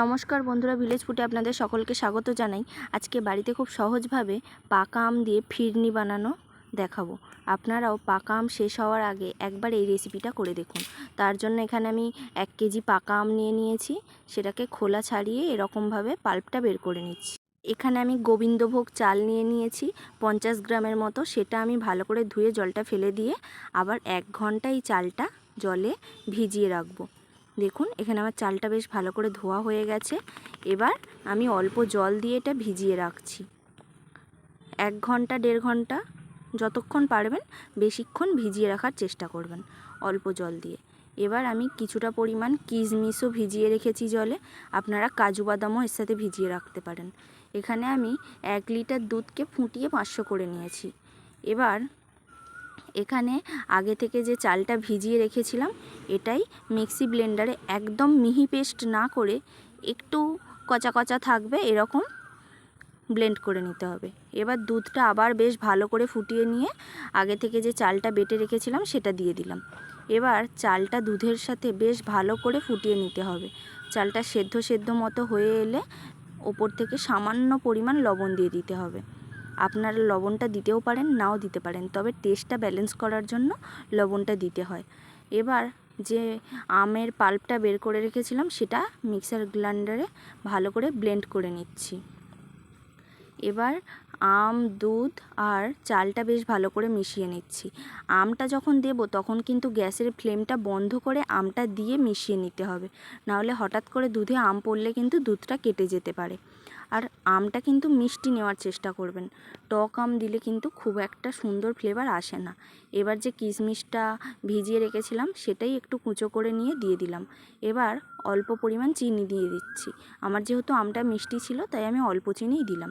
নমস্কার বন্ধুরা ভিলেজ ফুটে আপনাদের সকলকে স্বাগত জানাই। আজকে বাড়িতে খুব সহজভাবে পাকা আম দিয়ে ফিরনি বানানো দেখাবো। আপনারাও পাকা আম শেষ হওয়ার আগে একবার এই রেসিপিটা করে দেখুন। তার জন্য এখানে আমি এক কেজি পাকা আম নিয়ে নিয়েছি। সেটাকে খোলা ছাড়িয়ে এরকমভাবে পাল্পটা বের করে নিচ্ছি। এখানে আমি গোবিন্দভোগ চাল নিয়ে নিয়েছি, পঞ্চাশ গ্রামের মতো। সেটা আমি ভালো করে ধুয়ে জলটা ফেলে দিয়ে আবার এক ঘণ্টা এই চালটা জলে ভিজিয়ে রাখব। দেখুন, এখানে আমার চালটা বেশ ভালো করে ধোয়া হয়ে গেছে। এবার আমি অল্প জল দিয়ে এটা ভিজিয়ে রাখছি। এক ঘণ্টা, দেড় ঘণ্টা যতক্ষণ পারবেন বেশিক্ষণ ভিজিয়ে রাখার চেষ্টা করবেন অল্প জল দিয়ে। এবার আমি কিছুটা পরিমাণ কিশমিশও ভিজিয়ে রেখেছি জলে। আপনারা কাজু বাদামও এর সাথে ভিজিয়ে রাখতে পারেন। এখানে আমি এক লিটার দুধকে ফুটিয়ে পাঁচশো করে নিয়েছি। এবার এখানে আগে থেকে যে চালটা ভিজিয়ে রেখেছিলাম, এটাই মিক্সি ব্লেন্ডারে একদম মিহি পেস্ট না করে একটু কচা কচা থাকবে, এরকম ব্লেন্ড করে নিতে হবে। এবার দুধটা আবার বেশ ভালো করে ফুটিয়ে নিয়ে আগে থেকে যে চালটা বেটে রেখেছিলাম, সেটা দিয়ে দিলাম। এবার চালটা দুধের সাথে বেশ ভালো করে ফুটিয়ে নিতে হবে। চালটা সেদ্ধ সেদ্ধ মতো হয়ে এলে ওপর থেকে সামান্য পরিমাণ লবণ দিয়ে দিতে হবে। আপনারা লবণটা দিতেও পারেন, নাও দিতে পারেন। তবে টেস্টটা ব্যালেন্স করার জন্য লবণটা দিতে হয়। এবার যে আমের পাল্পটা বের করে রেখেছিলাম, সেটা মিক্সার গ্রাইন্ডারে ভালো করে ব্লেন্ড করে নিচ্ছি। এবার আম, দুধ আর চালটা বেশ ভালো করে মিশিয়ে নিচ্ছি। আমটা যখন দেব তখন কিন্তু গ্যাসের ফ্লেমটা বন্ধ করে আমটা দিয়ে মিশিয়ে নিতে হবে। নাহলে হঠাৎ করে দুধে আম পড়লে কিন্তু দুধটা কেটে যেতে পারে। আর আমটা কিন্তু মিষ্টি নেওয়ার চেষ্টা করবেন। টক আম দিলে কিন্তু খুব একটা সুন্দর ফ্লেভার আসে না। এবার যে কিশমিশটা ভিজিয়ে রেখেছিলাম সেটাই একটু কুঁচো করে নিয়ে দিয়ে দিলাম। এবার অল্প পরিমাণ চিনি দিয়ে দিচ্ছি। আমার যেহেতু আমটা মিষ্টি ছিল তাই আমি অল্প চিনিই দিলাম।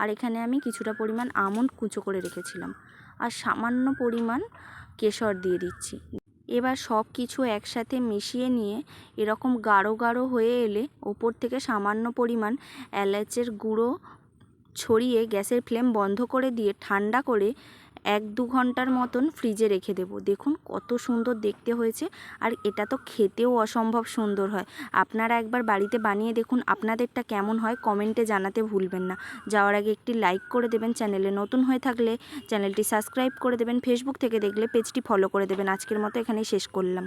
আর এখানে আমি কিছুটা পরিমাণ আমন্ড কুচো করে রেখেছিলাম। আর সামান্য পরিমাণ কেশর দিয়ে দিচ্ছি। এবার সব কিছু একসাথে মিশিয়ে নিয়ে এরকম গাঢ় গাঢ় হয়ে এলে ওপর থেকে সামান্য পরিমাণ এলাচের গুঁড়ো ছড়িয়ে গ্যাসের ফ্লেম বন্ধ করে দিয়ে ঠান্ডা করে এক দু ঘণ্টার মতন ফ্রিজে রেখে দেবো। দেখুন কত সুন্দর দেখতে হয়েছে আর এটা তো খেতেও অসম্ভব সুন্দর হয়। আপনারা একবার বাড়িতে বানিয়ে দেখুন আপনাদেরটা কেমন হয়, কমেন্টে জানাতে ভুলবেন না। যাওয়ার আগে একটি লাইক করে দেবেন চ্যানেলে নতুন হয়ে থাকলে চ্যানেলটি সাবস্ক্রাইব করে দেবেন। ফেসবুক থেকে দেখলে পেজটি ফলো করে দেবেন। আজকের মতো এখানেই শেষ করলাম।